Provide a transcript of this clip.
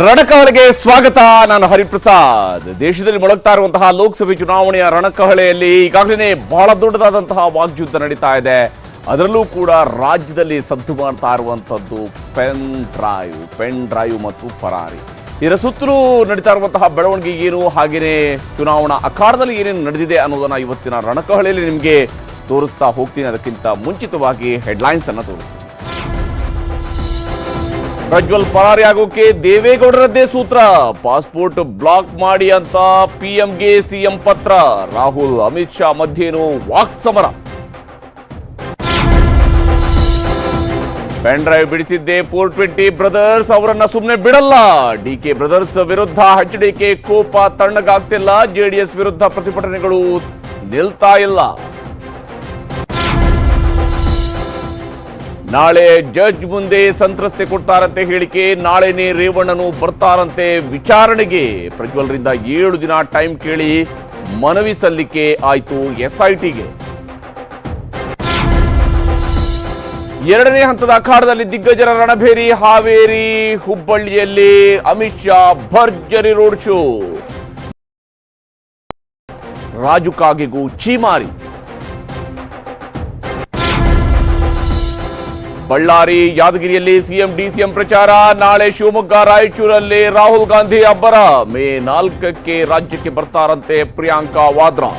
ರಣಕಹಳೆಗೆ ಸ್ವಾಗತ, ನಾನು ಹರಿಪ್ರಸಾದ್. ದೇಶದಲ್ಲಿ ಮೊಳಗ್ತಾ ಇರುವಂತಹ ಲೋಕಸಭೆ ಚುನಾವಣೆಯ ರಣಕಹಳೆಯಲ್ಲಿ ಈಗಾಗಲೇ ಬಹಳ ದೊಡ್ಡದಾದಂತಹ ವಾಗ್ಯುದ್ಧ ನಡೀತಾ ಇದೆ. ಅದರಲ್ಲೂ ಕೂಡ ರಾಜ್ಯದಲ್ಲಿ ಸದ್ದು ಮಾಡ್ತಾ ಇರುವಂಥದ್ದು ಪೆನ್ ಡ್ರೈವ್ ಪೆನ್ ಡ್ರೈವ್ ಮತ್ತು ಫರಾರಿ ಇದರ ಸುತ್ತಲೂ ನಡೀತಾ ಇರುವಂತಹ ಬೆಳವಣಿಗೆ ಏನು ಹಾಗೆಯೇ ಚುನಾವಣಾ ಅಖಾಡದಲ್ಲಿ ಏನೇನು ನಡೆದಿದೆ ಅನ್ನೋದನ್ನ ಇವತ್ತಿನ ರಣಕಹಳೆಯಲ್ಲಿ ನಿಮಗೆ ತೋರಿಸ್ತಾ ಹೋಗ್ತೀನಿ. ಅದಕ್ಕಿಂತ ಮುಂಚಿತವಾಗಿ ಹೆಡ್ಲೈನ್ಸ್ ಅನ್ನ ತೋರಿಸ್ತೀನಿ. ಪ್ರಜ್ವಲ್ ಪರಾರಿ ಆಗೋಕೆ ದೇವೇಗೌಡರದ್ದೇ ಸೂತ್ರ. ಪಾಸ್ಪೋರ್ಟ್ ಬ್ಲಾಕ್ ಮಾಡಿ ಅಂತ ಪಿಎಂಗೆ ಸಿಎಂ ಪತ್ರ. ರಾಹುಲ್, ಅಮಿತ್ ಶಾ ಮಧ್ಯೇನು ವಾಕ್ ಸಮರ. ಪೆನ್ ಡ್ರೈವ್ ಬಿಡಿಸಿದ್ದೆ ಫೋರ್ ಟ್ವೆಂಟಿ ಬ್ರದರ್ಸ್ ಅವರನ್ನ ಸುಮ್ಮನೆ ಬಿಡಲ್ಲ. ಡಿಕೆ ಬ್ರದರ್ಸ್ ವಿರುದ್ಧ ಹಚ್ಚಡಿಕೆ ಕೋಪ ತಣ್ಣಗಾಗ್ತಿಲ್ಲ. ಜೆಡಿಎಸ್ ವಿರುದ್ಧ ಪ್ರತಿಭಟನೆಗಳು ನಿಲ್ತಾ ಇಲ್ಲ. ನಾಳೆ ಜಡ್ಜ್ ಮುಂದೆ ಸಂತ್ರಸ್ತೆ ಕೊಡ್ತಾರಂತೆ ಹೇಳಿಕೆ, ನಾಳೆನೇ ರೇವಣ್ಣನು ಬರ್ತಾರಂತೆ ವಿಚಾರಣೆಗೆ. ಪ್ರಜ್ವಲ್ರಿಂದ ಏಳು ದಿನ ಟೈಮ್ ಕೇಳಿ ಮನವಿ ಸಲ್ಲಿಕೆ ಆಯಿತು ಎಸ್ಐಟಿಗೆ. ಎರಡನೇ ಹಂತದ ಅಖಾಡದಲ್ಲಿ ದಿಗ್ಗಜರ ರಣಭೇರಿ, ಹಾವೇರಿ, ಹುಬ್ಬಳ್ಳಿಯಲ್ಲಿ ಅಮಿತ್ ಶಾ ಭರ್ಜರಿ ರೋಡ್ ಶೋ. ರಾಜು ಕಾಗೆಗೂ ಚೀಮಾರಿ ಬಳ್ಳಾರಿ ಯಾದಗಿರಿಯಲ್ಲಿ ಸಿಎಂ, ಡಿಸಿಎಂ ಪ್ರಚಾರ. ನಾಳೆ ಶಿವಮೊಗ್ಗ, ರಾಯಚೂರಲ್ಲಿ ರಾಹುಲ್ ಗಾಂಧಿ ಅಬ್ಬರ. ಮೇ ನಾಲ್ಕಕ್ಕೆ ರಾಜ್ಯಕ್ಕೆ ಬರ್ತಾರಂತೆ ಪ್ರಿಯಾಂಕಾ ವಾದ್ರಾ.